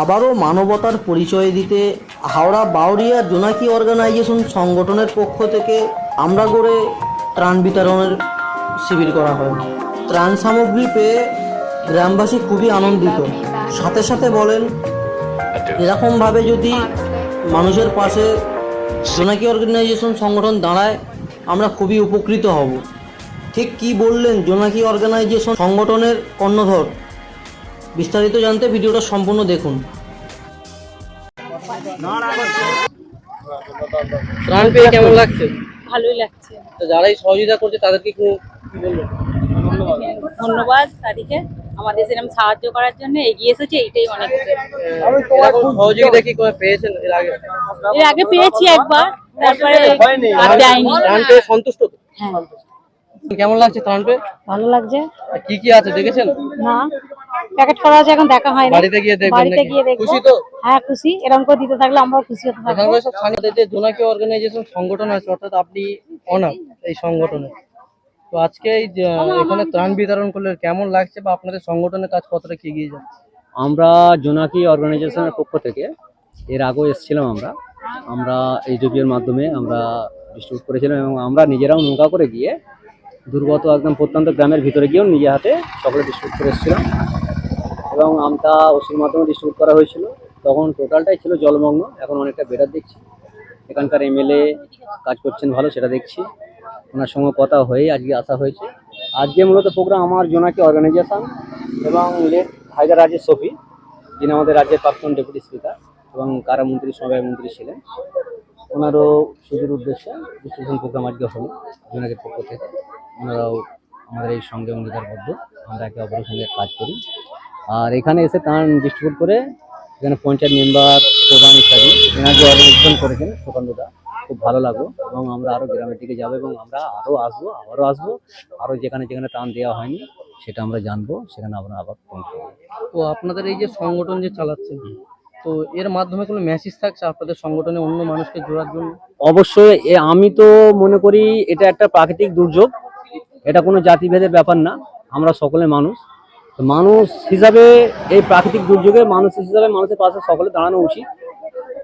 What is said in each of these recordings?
আবারও মানবতার পরিচয় দিতে হাওড়া বাউরিয়া জোনাকি অর্গানাইজেশন সংগঠনের পক্ষ থেকে আমরা গড়ে ত্রাণ বিতরণের শিবির করা হয়। ত্রাণ সামগ্রী পেয়ে গ্রামবাসী খুবই আনন্দিত। সাথে সাথে বলেন, এরকমভাবে যদি মানুষের পাশে জোনাকি অর্গানাইজেশন সংগঠন দাঁড়ায়, আমরা খুবই উপকৃত হব। ঠিক কি বললেন জোনাকি অর্গানাইজেশন সংগঠনের কর্ণধর? বিস্তারিত জানতে ভিডিওটা সম্পূর্ণ দেখুন। ত্রাণ পেয়ে কেমন লাগছে? ভালোই লাগছে। যারাই সহযোগিতা করছে তাদেরকে কি কি বলবেন ধন্যবাদ। তাদেরকে। আমাদের সেরকম সাহায্য করার জন্য এগিয়ে এসেছে এইটাই অনেক সহযোগিতা কি করে পেয়েছেন এর আগে? এর আগে পেয়েছি একবার তারপরে আর দেয়নি। ত্রাণ পেয়ে সন্তুষ্ট তো? হ্যাঁ। কেমন লাগছে ত্রাণ পেয়ে? ভালো লাগছে। কি কি আছে দেখেছেন? না। প্যাকেট করা আছে এখন দেখা হয়নি বাড়িতে গিয়ে দেখবেন বাড়িতে গিয়ে দেখব। খুশি তো? হ্যাঁ খুশি। এরকম করে দিতে থাকলে আমরাও খুশি হতে থাকব। সব যে জোনাকি অর্গানাইজেশন সংগঠন আছে অর্থাৎ আপনি অনাম এই সংগঠনে। তো আজকে এই এখানে ত্রাণ বিতরণ করলে কেমন লাগছে বা আপনাদের সংগঠনের কাজ কতটা কি এগিয়ে যাচ্ছে? আমরা জোনাকি অর্গানাইজেশনের পক্ষ থেকে এর আগেও এসেছিলাম আমরা। আমরা এইচডিপির মাধ্যমে আমরা ডিস্ট্রিবিউট করেছিলাম এবং আমরা নিজেরাও নৌকা করে গিয়ে দুর্গত একদম প্রত্যন্ত গ্রামের ভিতরে গিয়েও নিজে হাতে সকলে ডিস্ট্রিবিউট করে এসেছিলাম। এবং আমটা ওষুধ মাধ্যমে ডিস্ট্রিবিউট করা হয়েছিল। তখন টোটালটাই ছিল জলমগ্ন, এখন অনেকটা বেটার দেখছি। এখানকার এমএলএ কাজ করছেন ভালো, সেটা দেখছি। ওনার সঙ্গে কথা হয়ে আজকে আসা হয়েছে। আজকে মূলত প্রোগ্রাম আমার জোনাকি অর্গানাইজেশন এবং লেট হায়দার রাজেশ সফি যিনি আমাদের রাজ্যের প্রাক্তন ডেপুটি স্পিকার এবং কারামন্ত্রী সমবায় মন্ত্রী ছিলেন। ওনারও সুদূর উদ্দেশ্যে ডিস্ট্রিবিউশন প্রোগ্রাম আজকে হলো, জোনাকের পক্ষ থেকে। ওনারাও আমাদের এই সঙ্গে অঙ্গীকারবদ্ধ। আমরা একে অপরের সঙ্গে কাজ করি। আর এখানে এসে তার ডিস্ট্রিবিউট করে এখানে পঞ্চায়েত মেম্বার প্রধান ইত্যাদি এনার যে অর্গানাইজেশন করেছেন সুকান্তদা। খুব ভালো লাগল এবং আমরা আরও গ্রামের দিকে যাব এবং আমরা আরও আসব আবারও আসব। আরও যেখানে যেখানে টান দেওয়া হয়নি সেটা আমরা জানব সেখানে আমরা আবার ফোন করব তো আপনাদের এই যে সংগঠন যে চালাচ্ছেন তো এর মাধ্যমে কোনো মেসেজ থাকছে আপনাদের সংগঠনে অন্য মানুষকে জোড়ার জন্য? অবশ্যই এ আমি তো মনে করি এটা একটা প্রাকৃতিক দুর্যোগ। এটা কোনো জাতিভেদের ব্যাপার না আমরা সকলে মানুষ। মানুষ হিসাবে এই প্রাকৃতিক দুর্যোগে মানুষ হিসাবে মানুষের পাশে সকলে দাঁড়ানো উচিত।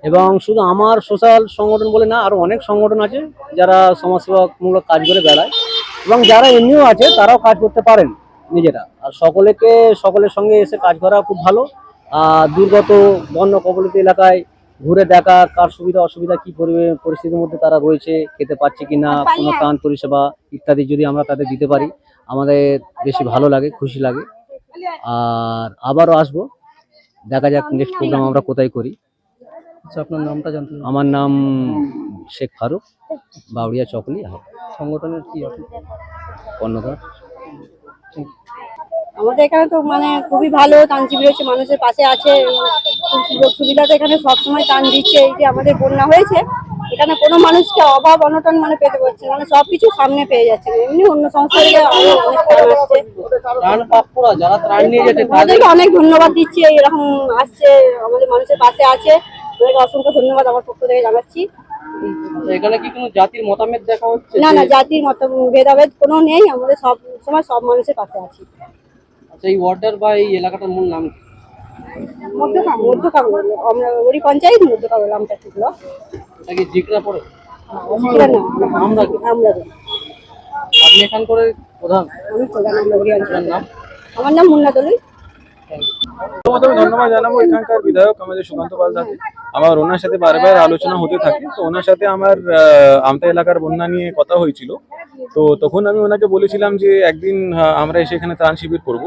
এবং শুধু আমার সোশ্যাল সংগঠন বলে না, আরও অনেক সংগঠন আছে যারা সমাজসেবামূলক কাজ করে বেড়ায়। এবং যারা এমনিও আছে, তারাও কাজ করতে পারেন নিজেরা। আর সকলেকে, সকলের সঙ্গে এসে কাজ করা খুব ভালো। আর দুর্গত বন্য কবলিত এলাকায় ঘুরে দেখা কার সুবিধা, অসুবিধা, কি পরিস্থিতির মধ্যে তারা রয়েছে, খেতে পাচ্ছে কি না কোনো ত্রাণ পরিষেবা ইত্যাদি যদি আমরা তাদের দিতে পারি, আমাদের বেশি ভালো লাগে, খুশি লাগে। আর আবারও আসব। দেখা যাক নেক্সট প্রোগ্রাম আমরা কোথায় করি। আচ্ছা আপনার নামটা জানতে আমার নাম শেখ ফারুক বাউরিয়া চকলি সংগঠনের কি কর্ণধার। আমাদের এখানে তো মানে খুবই ভালো ত্রাণ শিবির হচ্ছে মানুষের পাশে আছে খুব সুযোগ সুবিধা তো এখানে সবসময় ত্রাণ দিচ্ছে এই যে আমাদের বন্যা হয়েছে। এখানে কোনো মানুষকে অভাব অনটন মানে পেতে পারছে। মানে সবকিছু সামনে পেয়ে যাচ্ছে। এমনি অন্য সংস্থা থেকে অনেক তাদেরকে ধন্যবাদ দিচ্ছি। এরকম আসছে আমাদের মানুষের পাশে আছে। অসংখ্য ধন্যবাদ আমার পক্ষ থেকে জানাচ্ছি। এখানে কি কোনো জাতির মতামত দেখা হচ্ছে? না না জাতির মত ভেদাভেদ কোনো নেই। আমাদের সব সময় সব মানুষের পাশে আছি। আচ্ছা এই ওয়ার্ডার বা এই এলাকাটার মূল নাম কি? মধ্যকাম মধ্যকাম আমরা ওরি পঞ্চায়েত মধ্যকাম নামটা ঠিক না এটা কি জিকরা পড়ে আমরা আমরা আপনি এখানকার প্রধান? আমি প্রধান আমরা আপনার নাম? আমার নাম মুন্না দলুই। প্রথমত ধন্যবাদ জানাব এখানকার বিধায়ক আমাদের সুকান্ত পাল দাকে। আমার ওনার সাথে বারবার আলোচনা হতে থাকে। তো ওনার সাথে আমার আমতা এলাকার বন্যা নিয়ে কথা হয়েছিল। তো তখন আমি ওনাকে বলেছিলাম যে একদিন আমরা এসে এখানে ত্রাণ শিবির করব।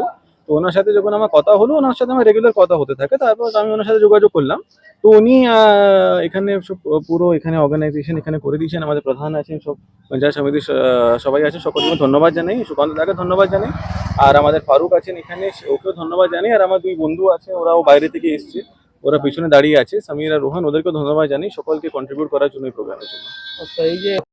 ওনার সাথে যখন আমার কথা হলো, ওনার সাথে আমার রেগুলার কথা হতে থাকে। তারপর আমি ওনার সাথে যোগাযোগ করলাম। তো উনি এখানে সব পুরো এখানে অর্গানাইজেশন এখানে করে দিয়েছেন, আমাদের প্রধান আছেন, সব পঞ্চায়েত সমিতির সবাই আছে, সকলকে ধন্যবাদ জানাই, সুকান্ত দাকে ধন্যবাদ জানাই। আর আমাদের ফারুক আছেন এখানে, ওকেও ধন্যবাদ জানাই। আর আমার দুই বন্ধু আছে, ওরাও বাইরে থেকে এসছে, ওরা পিছনে দাঁড়িয়ে আছে, সামির আর রোহান, ওদেরকেও ধন্যবাদ জানাই, সকলকে কন্ট্রিবিউট করার জন্য এই প্রোগ্রামের জন্য। এই যে